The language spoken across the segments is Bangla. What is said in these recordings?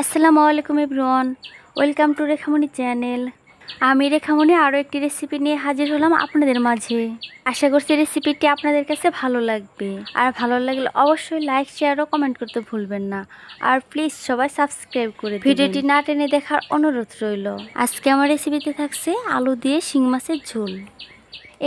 আসসালামু আলাইকুম everyone. Welcome to Rekhamoni channel. আমি রেখামণি, আরও একটি রেসিপি নিয়ে হাজির হলাম আপনাদের মাঝে। আশা করছি রেসিপিটি আপনাদের কাছে ভালো লাগবে। আর ভালো লাগলে অবশ্যই লাইক, শেয়ার ও কমেন্ট করতে ভুলবেন না। আর প্লিজ সবাই সাবস্ক্রাইব করে। ভিডিওটি না টেনে দেখার অনুরোধ রইল। আজকে আমার রেসিপিতে থাকছে আলু দিয়ে শিং মাছের ঝোল।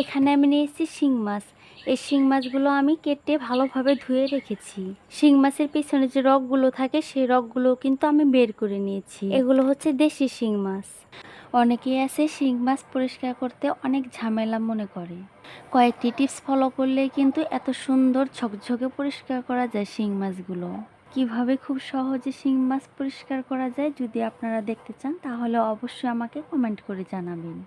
এখানে আমি নিয়েছি শিং মাছ। এই শিং মাছগুলো আমি কেটে ভালোভাবে ধুয়ে রেখেছি। শিং মাছের পিছনে যে রগগুলো থাকে, সেই রগগুলো কিন্তু আমি বের করে নিয়েছি। এগুলো হচ্ছে দেশি শিং মাছ। অনেকেই আছে শিং মাছ পরিষ্কার করতে অনেক ঝামেলা মনে করে। কয়েকটি টিপস ফলো করলে কিন্তু এত সুন্দর ঝকঝকে পরিষ্কার করা যায় শিং মাছগুলো। কীভাবে খুব সহজে শিং মাছ পরিষ্কার করা যায় যদি আপনারা দেখতে চান, তাহলে অবশ্যই আমাকে কমেন্ট করে জানাবেন।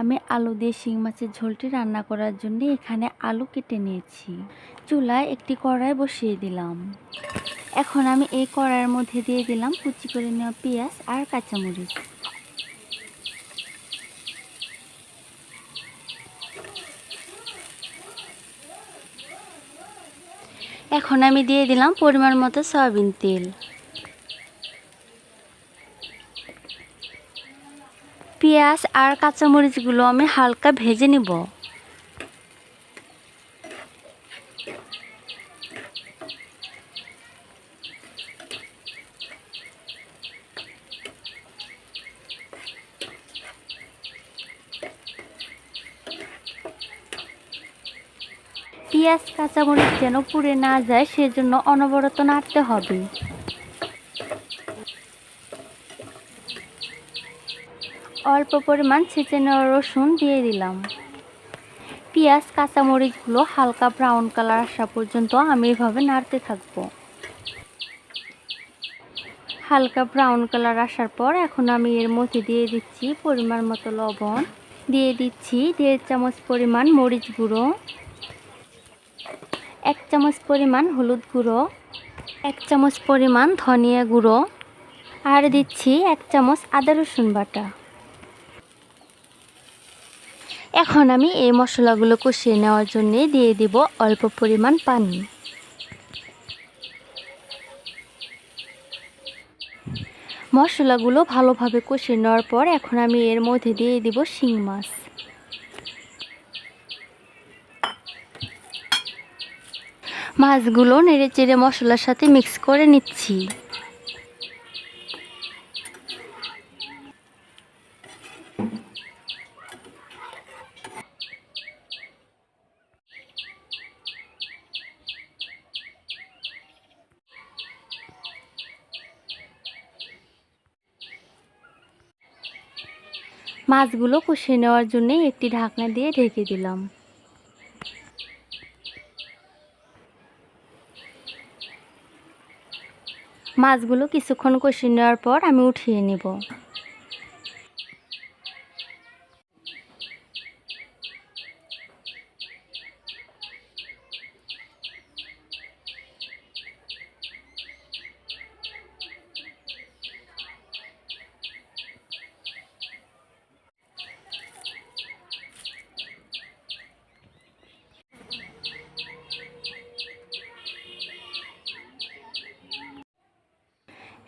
আমি আলু দিয়ে শিং মাছের ঝোলটি রান্না করার জন্য এখানে আলু কেটে নিয়েছি। চুলায় একটি কড়াই বসিয়ে দিলাম। এখন আমি এই কড়াইয়ের মধ্যে দিয়ে দিলাম কুচি করে নেওয়া পেঁয়াজ আর কাঁচামরিচ। এখন আমি দিয়ে দিলাম পরিমাণ মতো সয়াবিন তেল। পেঁয়াজ আর কাঁচামরিচগুলো আমি হালকা ভেজে নিব। পেঁয়াজ, কাঁচামরিচ যেন পুড়ে না যায়, সেজন্য অনবরত নাড়তে হবে। অল্প পরিমাণ ছেঁচে রসুন দিয়ে দিলাম। পেঁয়াজ, কাঁচামরিচগুলো হালকা ব্রাউন কালার আসা পর্যন্ত আমি এভাবে নাড়তে থাকব। হালকা ব্রাউন কালার আসার পর এখন আমি এর মধ্যে দিয়ে দিচ্ছি পরিমাণ মতো লবণ। দিয়ে দিচ্ছি দেড় চামচ পরিমাণ মরিচ গুঁড়ো। এক চামচ পরিমাণ হলুদ গুঁড়ো। এক চামচ পরিমাণ ধনিয়া গুঁড়ো। আর দিচ্ছি এক চামচ আদা রসুন বাটা। এখন আমি এই মশলাগুলো কষিয়ে নেওয়ার জন্য দিয়ে দিব অল্প পরিমাণ পানি। মশলাগুলো ভালোভাবে কষিয়ে নেওয়ার পর এখন আমি এর মধ্যে দিয়ে দিব শিং মাছ। মাছগুলো নেড়ে চেড়ে মশলার সাথে মিক্স করে নিচ্ছি। মাছগুলো কষে নেওয়ার জন্য একটি ঢাকনা দিয়ে ঢেকে দিলাম। মাছগুলো কিছুক্ষণ কষে নেওয়ার পর আমি উঠিয়ে নেব।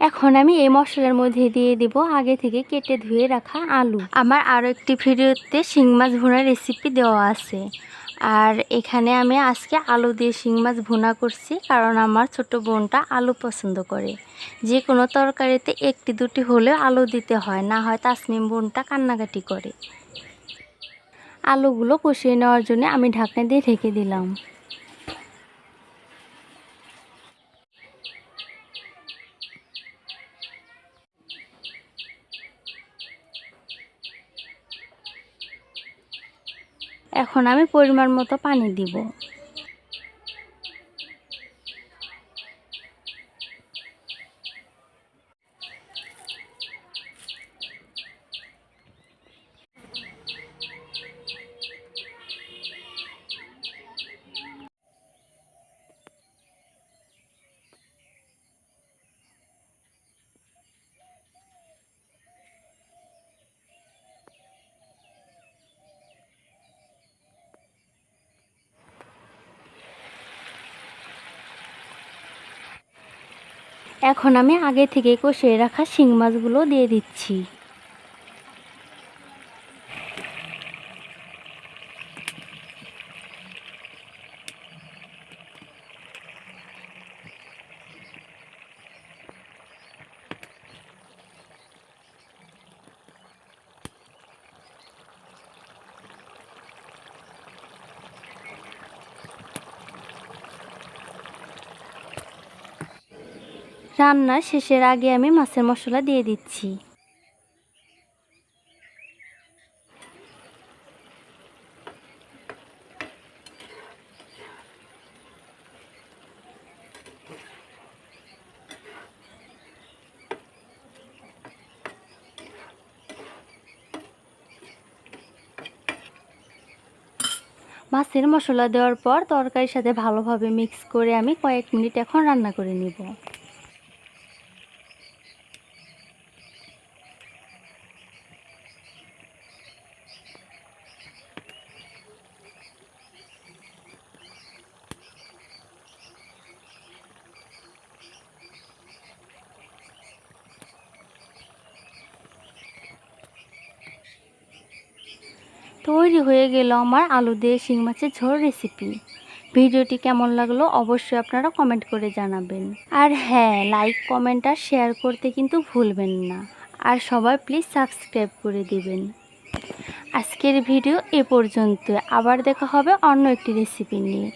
এখন আমি এই মশলার মধ্যে দিয়ে দিব আগে থেকে কেটে ধুয়ে রাখা আলু। আমার আরও একটি ভিডিওতে শিং মাছ ভুনার রেসিপি দেওয়া আছে। আর এখানে আমি আজকে আলু দিয়ে শিং মাছ ভুনা করছি কারণ আমার ছোট বোনটা আলু পছন্দ করে। যে কোনো তরকারিতে একটি দুটি হলেও আলু দিতে হয়, না হয় তাসনিম বোনটা কান্নাকাটি করে। আলুগুলো কষিয়ে নেওয়ার জন্য আমি ঢাকনা দিয়ে ঢেকে দিলাম। এখন আমি পরিমাণ মতো পানি দিব। এখন আমি আগে থেকে কষিয়ে রাখা শিং মাছগুলো দিয়ে দিচ্ছি। রান্না শেষের আগে আমি মাছের মশলা দিয়ে দিচ্ছি। মাছের মশলা দেওয়ার পর তরকারির সাথে ভালোভাবে মিক্স করে আমি কয়েক মিনিট এখন রান্না করে নিব। তৈরি হয়ে গেল আমার আলু দিয়ে শিং মাছের ঝোল রেসিপি ভিডিওটি কেমন লাগল অবশ্যই আপনারা কমেন্ট করে জানাবেন। আর হ্যাঁ লাইক কমেন্ট আর শেয়ার করতে কিন্তু ভুলবেন না। আর সবাই প্লিজ সাবস্ক্রাইব করে দিবেন। আজকের ভিডিও এ পর্যন্ত আবার দেখা হবে অন্য একটি রেসিপি নিয়ে।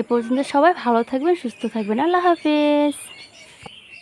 এ পর্যন্ত সবাই ভালো থাকবেন, সুস্থ থাকবেন। আল্লাহ হাফেজ।